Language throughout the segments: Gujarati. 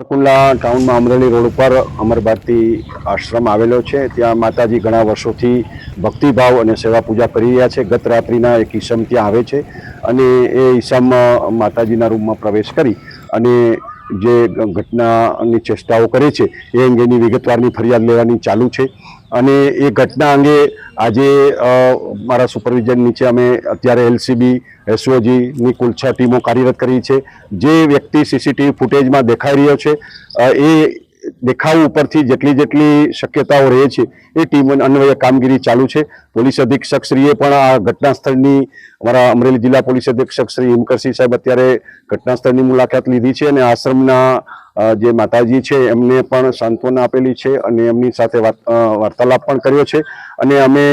સાવરકુંડલા ટાઉનમાં અમરેલી રોડ ઉપર અમર ભારતી આશ્રમ આવેલો છે. ત્યાં માતાજી ઘણા વર્ષોથી ભક્તિભાવ અને સેવા પૂજા કરી રહ્યા છે. ગત રાત્રિના એક ઈસમ ત્યાં આવે છે અને એ ઈસમ માતાજીના રૂમમાં પ્રવેશ કરી અને જે ઘટનાની ચેષ્ટાઓ કરે છે, એ અંગેની વિગતવારની ફરિયાદ લેવાની ચાલુ છે. અને એ ઘટના અંગે આજે મારા સુપરવિઝન નીચે અમે અત્યારે એલસીબી, એસઓજીની કુલ છ ટીમો કાર્યરત કરી છે. જે વ્યક્તિ સીસીટીવી ફૂટેજમાં દેખાઈ રહ્યો છે એ દેખાવ ઉપરથી જેટલી જેટલી શક્યતાઓ રહે છે, એ ટીમ અન્વયે કામગીરી ચાલુ છે. પોલીસ અધિક્ષકશ્રીએ પણ આ ઘટના સ્થળની અમારા અમરેલી જિલ્લા પોલીસ અધિક્ષક શ્રી હિમકરસિંહ સાહેબ અત્યારે ઘટના સ્થળની મુલાકાત લીધી છે અને આશ્રમના જે માતાજી છે, એમને પણ સાંત્વના આપેલી છે અને એમની સાથે વાર્તાલાપ પણ કર્યો છે. અને અમે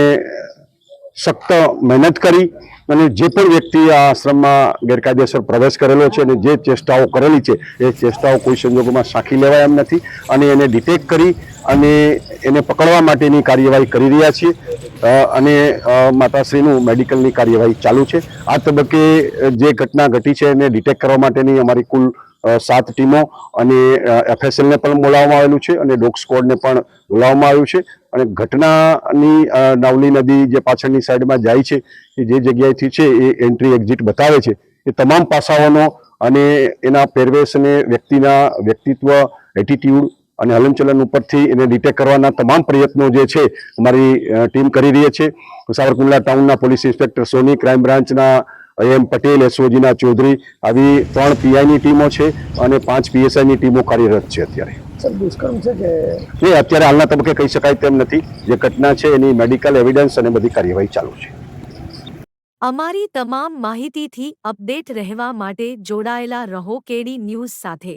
સખ્ત મહેનત કરી અને જે પણ વ્યક્તિ આ આશ્રમમાં ગેરકાયદેસર પ્રવેશ કરેલો છે અને જે ચેષ્ટાઓ કરેલી છે, એ ચેષ્ટાઓ કોઈ સંજોગોમાં સાખી લેવાય એમ નથી અને એને ડિટેક્ટ કરી અને એને પકડવા માટેની કાર્યવાહી કરી રહ્યા છીએ. અને માતાશ્રીનું મેડિકલની કાર્યવાહી ચાલુ છે. આ તબક્કે જે ઘટના ઘટી છે એને ડિટેક્ટ કરવા માટેની અમારી કુલ સાત ટીમો અને એફએસએલને પણ બોલાવવામાં આવેલું છે અને ડોગ સ્કોડને પણ બોલાવવામાં આવ્યું છે. અને ઘટનાની નાવલી નદી જે પાછળની સાઈડમાં જાય છે, કે જે જગ્યાએથી છે એ એન્ટ્રી એક્ઝિટ બતાવે છે. એ તમામ પાસાઓનો અને એના પહેરવેશ અને વ્યક્તિના વ્યક્તિત્વ, એટીટ્યુડ અને હલનચલન ઉપરથી એને ડિટેક્ટ કરવાના તમામ પ્રયત્નો જે છે અમારી ટીમ કરી રહી છે. સાવરકુંડલા ટાઉનના પોલીસ ઇન્સ્પેક્ટર સોની, ક્રાઇમ બ્રાન્ચના એમ પટેલ એસઓજીના ચૌધરી આવી ત્રણ પીઆઈની ટીમો છે અને પાંચ પીએસઆઈની ટીમો કાર્યરત છે અત્યારે. દુષ્કર્મ છે કે એ અત્યારે હાલના તબક્કે કહી શકાય તેમ નથી. જે ઘટના છે એની મેડિકલ એવિડન્સ અને બધી કાર્યવાહી ચાલુ છે. અમારી તમામ માહિતીથી અપડેટ રહેવા માટે જોડાયેલા રહો કેડી ન્યૂઝ સાથે.